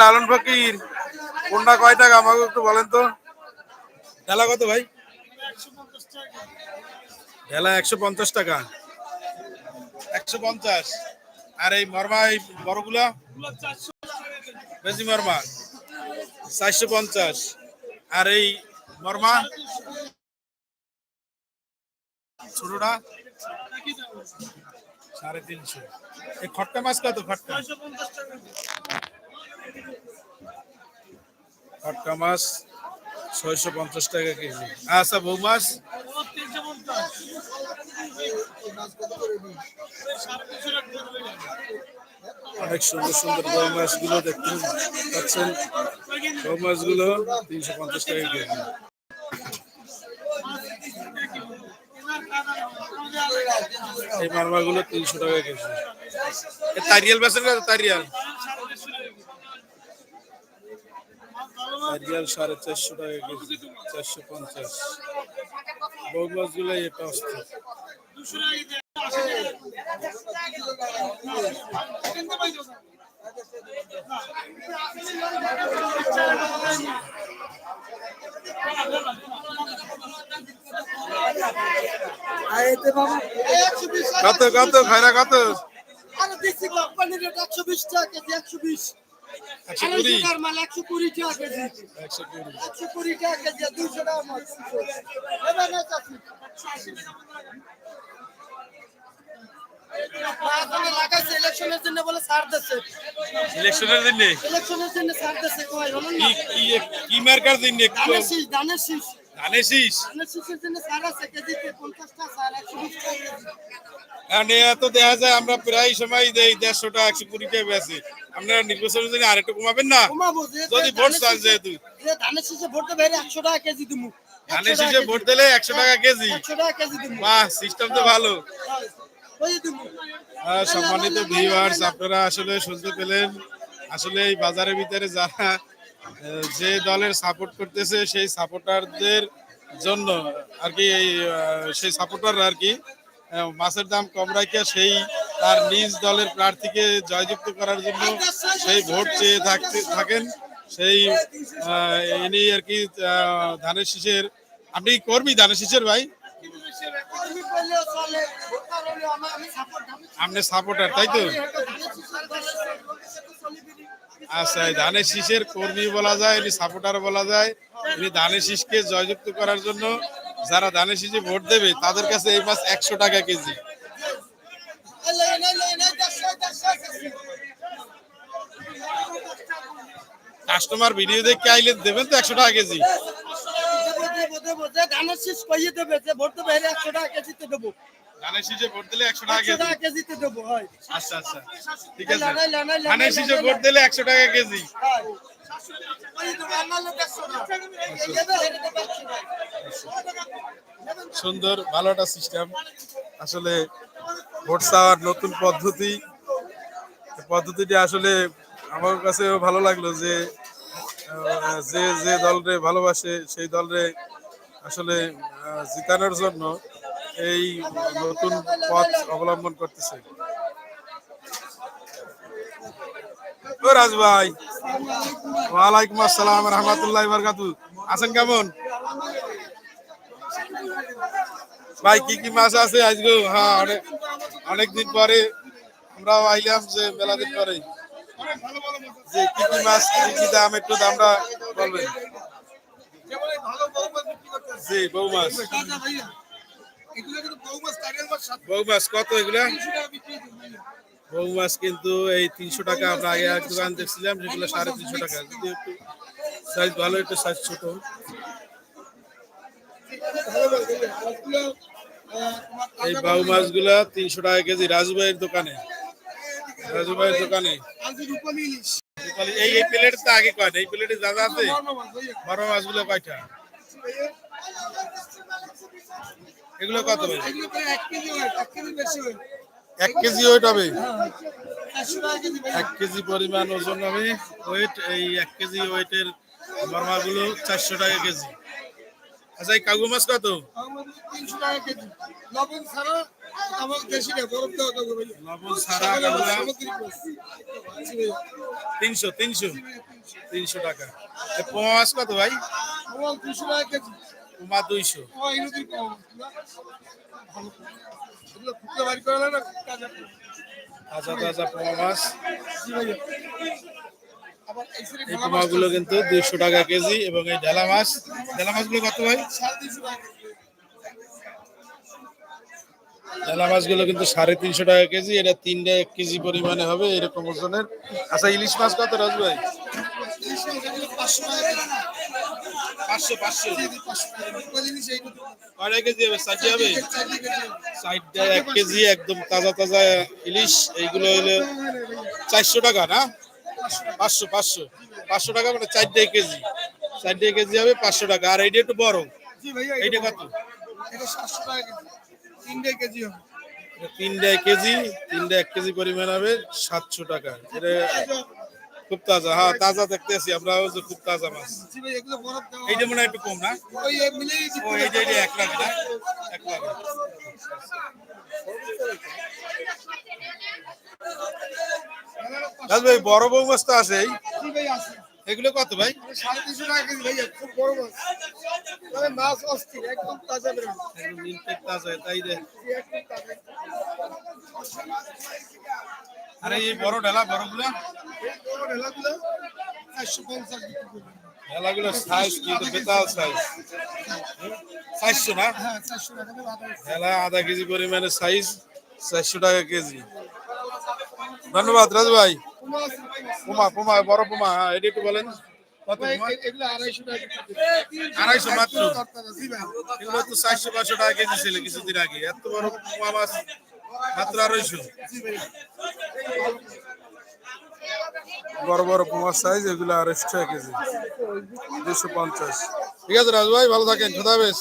লালন ফকির। কোনটা কয় টাকা? আমাকে একটু বলেন তো। ঢেলা কত ভাই? ঢেলা একশো পঞ্চাশ টাকা। একশো পঞ্চাশ। আর এই মরমা এই বড়গুলা? বেশি মরমা। চারশো পঞ্চাশ। আর এই মরমা? ছোটটা? সাড়ে তিনশো। এই খটকা মাছ কত? খটকা খটকা মাছ, ছয়শো পঞ্চাশ টাকা কেজি। আচ্ছা বউ মাছ? অনেক সুন্দর সুন্দর বউ মাছগুলো দেখতে পাচ্ছেন। বউ মাছগুলো তিনশো পঞ্চাশ টাকা কেজি। এই মারমাগুলো তিনশো টাকা কেজি। তারিয়াল বেছেন তারিয়াল? তারিয়াল সাড়ে চারশো টাকা কেজি, চারশো পঞ্চাশ। বউ মাছগুলো এটা অস্থির কত কত খায়রা কত আরে রেট একশো বিশ টাকা একশো বিশ। একশো কুড়ি। টাকার মাল একশো কুড়ি টাকা কেজি। একশো কুড়ি। টাকা কেজি দুইশো টাকা লাগাইছে ইলেকশনের জন্য বলে ছাড় দিচ্ছে। ইলেকশনের দিন ইলেকশনের জন্য ছাড় দিচ্ছে কয় কি কি কি মার্কার দিন একটু? ধানের শীষ ধানের শীষ। জানেছিস ধানের শীষের জন্য ছাড় আছে কেজিতে পঞ্চাশ টাকা ছাড় একশো বিশ টাকা দেখা যায় আমরা প্রায় সময় দেই একশো কুড়ি টাকা বেশি আপনারা নির্বাচনের জন্য আরেকটু কমাবেন না? যদি ভোট চান যেহেতু। ধানের শীষে ভোট দেবে একশো টাকা কেজি দিমু। ধানের শীষে ভোট দিলে একশো টাকা কেজি। একশো টাকা কেজি দিমু। বাহ সিস্টেম তো ভালো। ওই দিমু। আহ, সম্মানিত ভিউয়ার্স আপনারা আসলে শুনতে পেলেন। আসলে এই বাজারের ভিতরে যারা যে দলের সাপোর্ট করতেছে সেই সাপোর্টারদের জন্য আর কি এই সেই সাপোর্টার আর কি মাছের দাম কম রাখিয়া সেই তার নিজ দলের প্রার্থীকে জয়যুক্ত করার জন্য সেই ভোট চেয়ে থাকতে থাকেন। সেই ইনি আর কি ধানের শীষের আপনি কর্মী ধানের শীষের ভাই? আপনি সাপোর্টার তাই তো? আচ্ছা ধানের শীষের কর্মী বলা যায়, ইনি সাপোর্টার বলা যায়। ইনি ধানের শীষকে জয়যুক্ত করার জন্য যারা ধানের শীষে ভোট দেবে তাদের কাছে এই মাছ একশো টাকা কেজি। কাস্টমার ভিডিও দেখে আইলে দেবেন তো একশো টাকা কেজি। দেবো। যে ধানের শীষ কইয়ে দেবে, যে ভোট দেবে, একশো টাকা কেজিতে দেবো। ধানের শীষে ভোট দিলে একশো টাকা কেজিতে দেবো, আচ্ছা আচ্ছা। ঠিক আছে। ধানের শীষে ভোট দিলে একশো টাকা কেজি। সুন্দর, ভালো একটা সিস্টেম আসলে ভোট চাওয়ার নতুন পদ্ধতি, পদ্ধতিটি আসলে আমার কাছে ভালো লাগল যে যে যে দলরে ভালোবাসে, সেই দলরে আসলে জিতানোর জন্য এই নতুন পথ অবলম্বন করতেছে। ও রাজ ভাই। ওয়ালাইকুম আসসালাম রহমতুল্লাহ বরকাতু আছেন কেমন? ভাই, কি কি মাছ আছে আজকে? হ্যাঁ অনেক অনেকদিন পরে আমরাও আইলাম যে মেলা দিন পরে। যে কি কি মাছ, কি কি দাম, একটু দামটা বলবেন। জি বউ মাছ বউ মাছ কত এগুলা? বউ মাছ কিন্তু এই তিনশো টাকা আমরা আগে এক দোকান দেখছিলাম সেগুলো সাড়ে তিনশো টাকা। যদি একটু সাইজ ভালো, একটু সাইজ ছোট। এই বাউ মাছগুলা তিনশো টাকা কেজি রাজু ভাইয়ের দোকানে। রাজু ভাইয়ের দোকানে। এই এই প্লেট তো আগে কয়টা? এই প্লেটে যা আছে, বড় মাছগুলো কয়টা? এগুলো কত ভাই? এক কেজি ওয়েট হবে। এক কেজি পরিমাণ ওজন হবে। ওয়েট এই এক কেজি ওয়েটের বর্মাগুলো চারশো টাকা কেজি। আচ্ছা এই কাগু মাছ কত? তিনশো টাকা কেজি লবণ ছাড়া। তিনশো তিনশো? তিনশো টাকা। মাছ কত ভাই? আমার দুশো টাকা কেজি। পোমা দুইশো। তাজা তাজা মাছ। জি এই সাইডে এই ঢালা মাছ পোমাগুলো কিন্তু দুইশো টাকা কেজি এবং এই ঢেলা মাছ। ঢেলা মাছগুলো কত ভাই? সাড়ে তিনশো টাকা। কেজি। ঢেলা মাছগুলো কিন্তু সাড়ে তিনশো টাকা কেজি। এটা তিনটা এক কেজি পরিমাণে হবে এরকম ওজনের। আচ্ছা ইলিশ মাছ কত রাজ ভাই? পাঁচশো পাঁচশো কেজি। কয়টা হবে? হবে? ষাটটা এক কেজি একদম তাজা তাজা ইলিশ এইগুলো হলো চারশো টাকা না? পাঁচশো পাঁচশো। পাঁচশো টাকা মানে চারটে কেজি। চারটে কেজি হবে পাঁচশো টাকা। আর এইটা একটু বড়। এইটা কত? এটা সাতশো টাকা কেজি। হবে। এটা কেজি তিনটা এক কেজি পরিমাণ হবে সাতশো টাকা। এটা খুব তাজা। হ্যাঁ তাজা দেখতেছি আমরা যে খুব তাজা মাছ। ভাই এইটা মনে হয় একটু কম, না? এইটা এইটা এক লাখ, না? এক লাখ। ভাই, বড় বউ মাছ তো আছে ভাই এগুলো কত ভাই? সাড়ে তিনশো টাকা কেজি ভাইয়া খুব বড় মাছ তবে মাছ অস্থির তাজা, তাই একদম তাজা এই বড় বড়গুলো সাইজ সাইজ চারশো না? চারশো টাকা আধা কেজি। সাইজ চারশো টাকা কেজি। ধন্যবাদ রাজু ভাই। পুমা পুমা, বড় পুমা হ্যাঁ এটা একটু বলেন। আড়াইশো মাত্র। এগুলো তো চারশো পাঁচশো টাকা কেজি ছিল কিছুদিন আগে। এত বড় পুমা মাছ মাত্র আড়াইশো। বড় বড় পুমার সাইজ এগুলো আড়াইশো টাকা কেজি। দুশো পঞ্চাশ। ঠিক আছে, রাজু ভাই, ভালো থাকেন। খোদা বেশ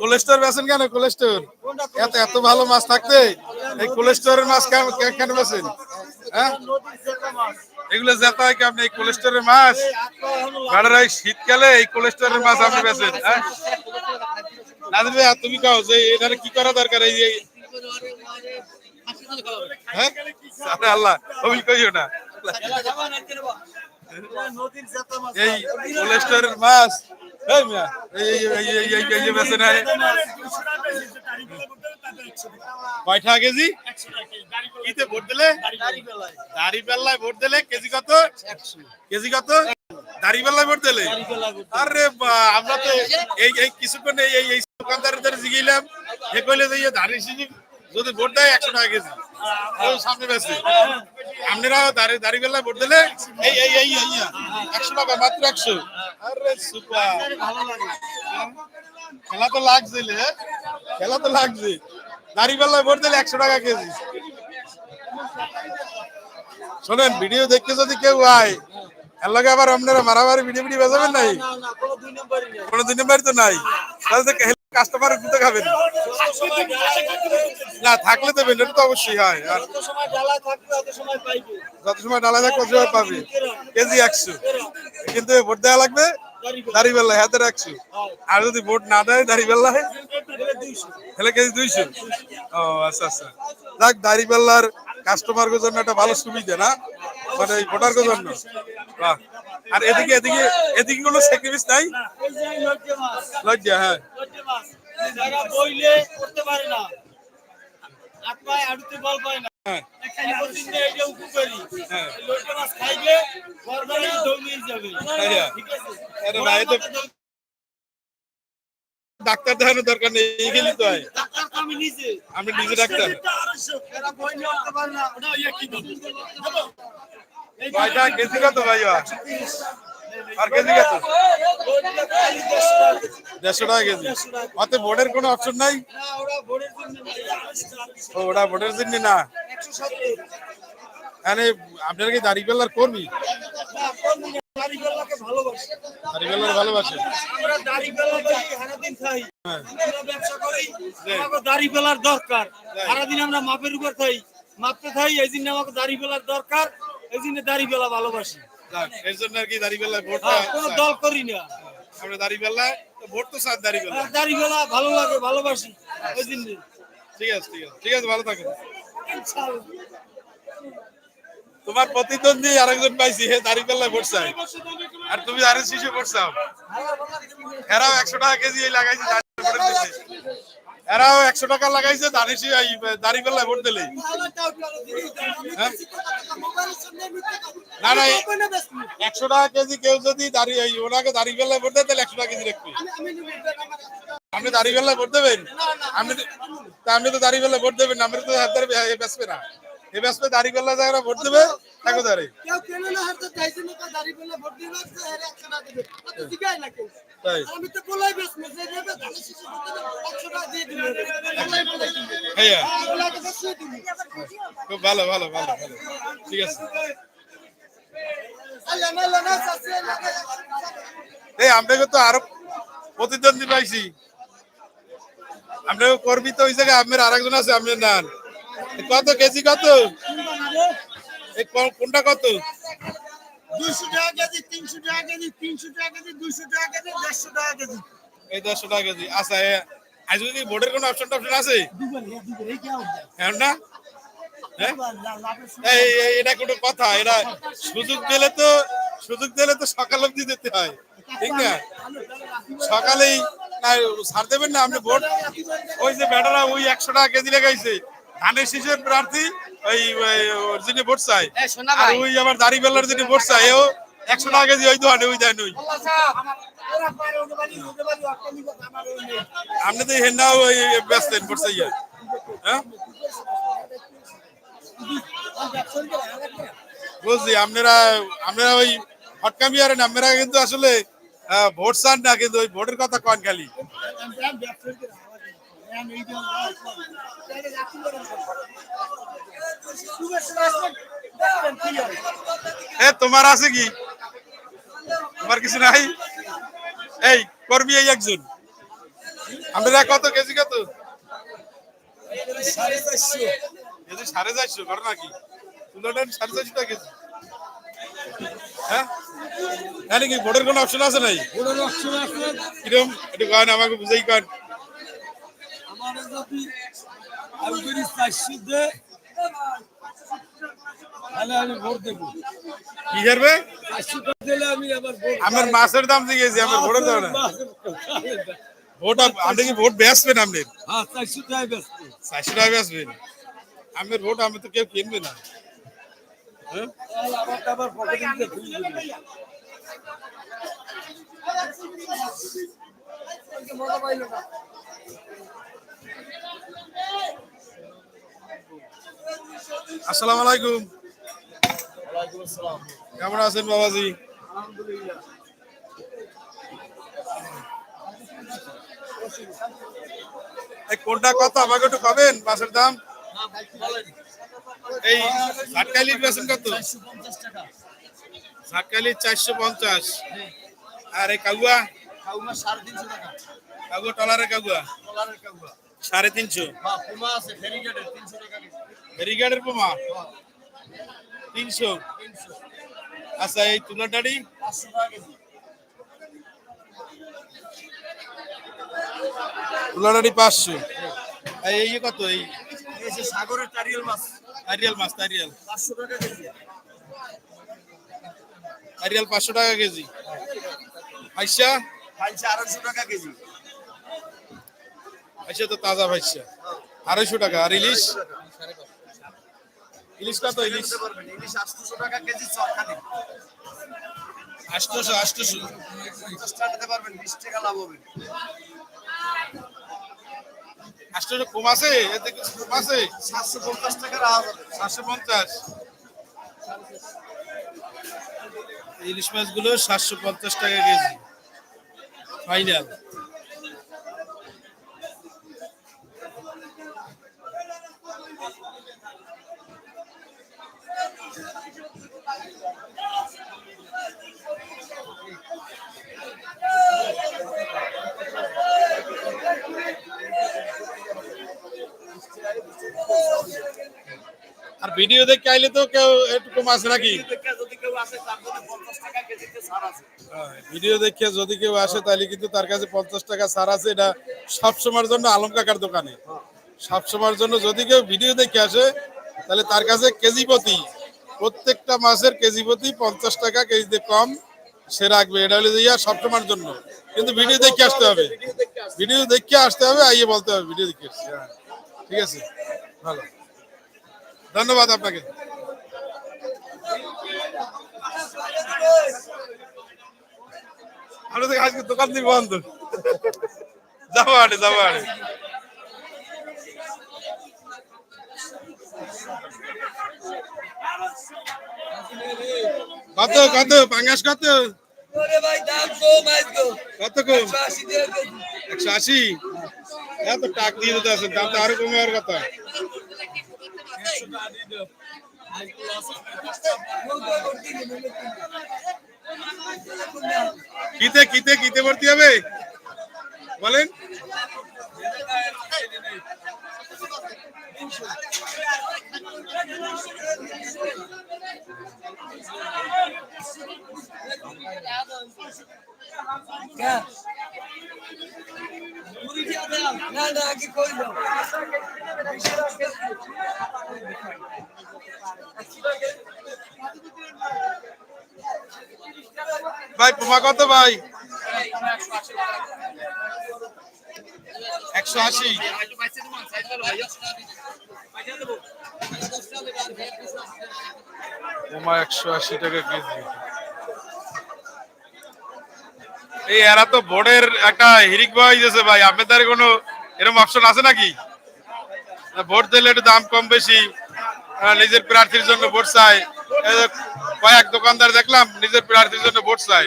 কোলেস্টোর বেছেন কেন? কোলেস্টোর এত এত ভালো মাছ থাকতে? এই কোলেস্টোরের মাছ কেন- কেন বেছেন হ্যাঁ এগুলো যেতে হয় কি আপনি এই কোলেস্টোরের মাছ গাড়ার এই শীতকালে এই কোলেস্টোরের মাছ আপনি বেছেন হ্যাঁ তুমি কাও যে এখানে কি করা দরকার এই হ্যাঁ আল্লাহ ওই কইও না এই কোলেস্টোরের মাছ এই মিয়া এই এই এই এই বেছেন হয় কয়টা কেজি? কিতে ভোট দিলে? ভোট দিলে কেজি কত? কেজি কত? দাড়ি ভোট দিলে? আরে আমরা তো এই এই কিছুক্ষণ এই এই এই দোকানদারদের জিগিলাম। এ কইলে যে ইয়ে দাড়ি সিজি যদি ভোট দেয় একশো টাকা কেজি। সামনে বেশি আপনারা দাড়ি ভোট দিলে এই এই একশো টাকা মাত্র একশো। আরে সুপার। খেলা তো লাগছে খেলা তো লাগছে দাড়ি বেল্লায় ভোট দিলে একশো টাকা কেজি। শোনেন, ভিডিও দেখতে যদি কেউ আয়, এর আবার আপনারা মারামারি ভিডিও ভিডিও বাজাবেন নাই। কোনো দুই নম্বরই তো নাই। তো কাস্টমার দিতে খাবেন। না, থাকলে দেবেন এটা তো অবশ্যই হয়। আর যত সময় ডালা থাকবে, তত সময় পাবে। কেজি একশো। কিন্তু ভোট দেওয়া লাগবে দাড়িবেল্লা হাতের একশো। আর যদি ভোট না দেয় দাড়িবেল্লা তাহলে কেজি দুইশো। ও আচ্ছা আচ্ছা। যাক, দাড়িবেল্লার কাস্টমার জন্য একটা ভালো সুবিধা, না? মানে এই ভোটার জন্য। বাহ। আর এদিকে এদিকে এদিকে কোনো স্যাক্রিফাইস নাই? লজ্জা হ্যাঁ। বইলে করতে পারে না। হাত পায়ে বল পায় না। হ্যাঁ। হ্যাঁ। ডাক্তার দেখানোর দরকার নেই গেলি তো তো আমি নিজে। আমি নিজে ডাক্তার। এরা বই নিয়ে উঠতে পারে না ওটা কি বলব ভাইটা কেজি কত ভাইয়া? আর কেজি কত? দেড়শো টাকা কেজি। অত বোর্ডের কোনো অপশন নাই? ওটা বোর্ডের জন্য না? মানে আপনারা কি দাড়িপাল্লার কর্মী? দাড়িপাল্লাকে ভালোবাসে। দাড়িপাল্লার দরকার সারাদিন আমরা মাপের উপর খাই মাপতে থাই, এই জন্য আমাকে দাড়ি বেলার দরকার। এই জন্য ভালোবাসি। এর জন্য আর কি দাড়িপাল্লায় ভোটটা হ্যাঁ, কোনো দল করি না। আমরা ভোট তো বেলা ভালো লাগে ভালোবাসি। ওই জন্য ঠিক আছে ঠিক আছে ঠিক আছে ভালো থাকেন। তোমার প্রতিদ্বন্দ্বী আরেকজন পাইছি হে দাড়িপাল্লায় ভোট চাই। আর তুমি আরে শিশু ভোট চাও। এরাও একশো টাকা কেজি লাগাইছে। এরাও একশো টাকা লাগাইছে দাঁড়িয়ে দাড়িপাল্লায় ভোট দিলেই। হ্যাঁ? না, না, একশো টাকা কেজি কেউ যদি দাঁড়িয়ে ওনাকে দাড়ি বেলায় ভোট দেয় তাহলে একশো টাকা কেজি রাখবে আপনি দাড়ি বেলায় ভোট দেবেন? আপনি আপনি তো দাড়ি বেলায় ভোট দেবেন আপনি তো হাত ধরে বেসবে না। এ দাড়ি যারা ভোট দেবে তাকে কেউ কেন না হাতে চাইছে না তো দাড়ি ভোট দিবে তো এর একশো টাকা দিবে। তো জিগাই না কেউ। আমি তো বলাই বেশ মেসে দেবে ধানে শিশু একশো টাকা দিয়ে দিবে। বলাই বলাই দিবে। হ্যাঁ বলাইকে বেশিয়ে দিবে। খুব ভালো ভালো ভালো ভালো। ঠিক আছে। এই আপনাকে তো আরও প্রতিদ্বন্দ্বী পাইছি। আপনাকে কর্মী তো ওই জায়গায় আপনার আরেকজন আছে আপনার নান। কত কেজি কত? কোনটা কত? দুইশো টাকা কেজি তিনশো টাকা কেজি তিনশো টাকা কেজি দুইশো টাকা কেজি দেড়শো টাকা কেজি। এই দেড়শো টাকা কেজি। আচ্ছা আজ যদি ভোটের কোনো অপশন টপশন আছে? কেমন হ্যাঁ না? হ্যাঁ? এই এটা কোনো কথা এটা সুযোগ দিলে তো সুযোগ দিলে তো সকাল অব্দি যেতে হয়। ঠিক না? সকালেই না ছাড় দেবেন না আপনি ভোট ওই যে বেটারা ওই একশো টাকা কেজি লেগাইছে। ধানের শীষের প্রার্থী ওই যিনি ভোট চাই আর ওই আবার দাড়ি বেলার যিনি ভোট চাই ও একশো টাকা কেজি ওই দোকানে ওই দেন ওই আপনি তো হেন্না ওই ব্যস্তেন ভোট চাইয়া হ্যাঁ বুঝছি আপনারা আপনারা ওই হটকামি আর আপনারা কিন্তু আসলে ভোট চান না কিন্তু ওই ভোটের কথা কন খালি এ তোমার আছে কি? তোমার কিছু নাই? এই কর্মী এই একজন। আপনারা কত কেজি কত? কেজি সাড়ে চারশো করো নাকি তুলোটা সাড়ে চারশো টাকা কেজি। হ্যাঁ? জানি কি ভোটের কোনো অপশন আছে নাই? কিরম? একটু কন আমাকে বুঝাই কন আমার যদি আমি যদি চারশো দে তাহলে আমি ভোট দেবো কি করবে চারশো টাকা দিলে আমি আবার ভোট আমার মাছের দাম দিয়ে গেছি আমার ভোটের দাম না ভোট আপ- আপনি কি ভোট বেচবেন আপনি? হ্যাঁ চারশো টাকা ব্যস্ত। চারশো টাকা বেচবেন আমার ভোট আমি তো কেউ কিনবে না। হ্যাঁ আবার আবার পকেটে দিয়ে খুলে দেবে আসসালামু আলাইকুম। কেমন আছেন বাবাজি? কোনটা কত? আমাকে একটু খাবেন মাছের দাম? এই ঝাটকালির বেছেন কত? ঝাটকালির চারশো পঞ্চাশ। আর এই কাগুয়া? কাগুয়া? টলারের কাগুয়া। সাড়ে তিনশো। ব্যারিকেডের বোমা তিনশো। আচ্ছা এই তুলার ডাড়ি তুলার ডাড়ি পাঁচশো। এই কত? এই সাগরের টারিয়াল মাছ আরিয়াল মাছ আরিয়াল পাঁচশো টাকা কেজি। আরিয়াল পাঁচশো টাকা কেজি আইসা পাঁচশো আড়াইশো টাকা কেজি আইসা তো তাজা ভাইসা। আড়াইশো টাকা। আর ইলিশ? ইলিশ কত ইলিশ? ইলিশ আটশো টাকা কেজি টাকা লাভ হবে কম আছে? এতে কিছু কম আছে? সাতশো পঞ্চাশ টাকা যাবে সাতশো পঞ্চাশ। ইলিশ মাছগুলো সাতশো পঞ্চাশ টাকা কেজি। ফাইনাল। ভিডিও দেখে আইলে তো কেউ একটু কম আছে নাকি? ভিডিও দেখে যদি কেউ আসে তাহলে কিন্তু তার কাছে পঞ্চাশ টাকা ছাড় আছে। এটা সবসময়ের জন্য আলম কাকার দোকানে। সবসময়ের জন্য যদি কেউ ভিডিও দেখে আসে তাহলে তার কাছে কেজি প্রতি প্রত্যেকটা মাছের কেজি প্রতি পঞ্চাশ টাকা কেজিতে কম সে রাখবে। এটা হলে দিয়া সবসময়ের জন্য। কিন্তু ভিডিও দেখে আসতে হবে। ভিডিও দেখে আসতে হবে। আইয়ে বলতে হবে ভিডিও দেখে। হ্যাঁ ঠিক আছে। ভালো। ধন্যবাদ আপনাকে। আমরা তো আজকে দোকান দিয়ে বন্ধ। যাব আরে যাব আরে। কত কত পাঙ্গাস কত? কত কম? একশো আশি এত টাক দিয়ে দিতে আছেন দাম তো আরও কমে আর কথা। কিতে কিতে কিতে ভর্তি হবে? বলেন। ভাই কত ভাই? একশো আশি। একশো আশি টাকা কেজি। এই, এরা তো বোর্ডের একটা হিরিক বয় দিয়েছে ভাই। আপনাদের কোনো এরকম অপশন আছে নাকি? ভোট দিলে একটু দাম কম বেশি। নিজের প্রার্থীর জন্য ভোট চাই এই যে কয়েক দোকানদার দেখলাম নিজের প্রার্থীর জন্য ভোট চাই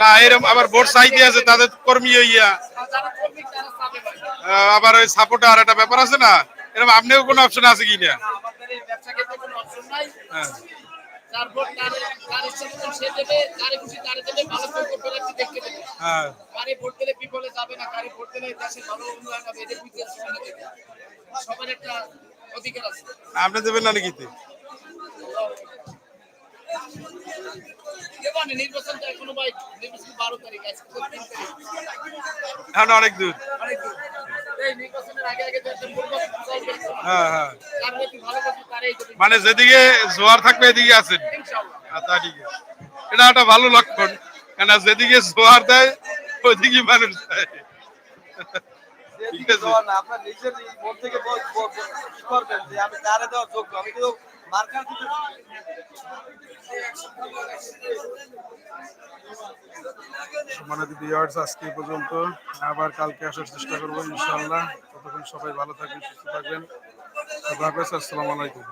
না এরকম আবার ভোট চাইতে আছে তাদের কর্মী আহ, আবার ওই সাপোর্টার আর একটা ব্যাপার আছে না এরকম আপনিও কোনো অপশন আছে কি না? হ্যাঁ। হ্যাঁ। আপনি দেবেন না নাকিতে দেবানে এখনও ভাই নির্বাচন বারো তারিখ আজকে তো তিন তারিখ এখন অনেক দূর অনেক হ্যাঁ হ্যাঁ মানে যেদিকে জোয়ার থাকবে এদিকে আছেন ইনশাআল্লাহ আচ্ছা ঠিক আছে এটা একটা ভালো লক্ষণ কেন যেদিকে জোয়ার দেয় ওইদিকে মানুষ দেয় ঠিক আছে আপনার নিজের মন থেকে বল- বল- বল- কি করবেন যে আমি দেওয়ার যোগ্য আমি কিন্তু সম্মানিত ভিউয়ার্স আজকে পর্যন্ত। আবার কালকে আসার চেষ্টা করব, ইনশাআল্লাহ। ততক্ষণ সবাই ভালো থাকবেন, সুস্থ থাকবেন। আসসালামু আলাইকুম।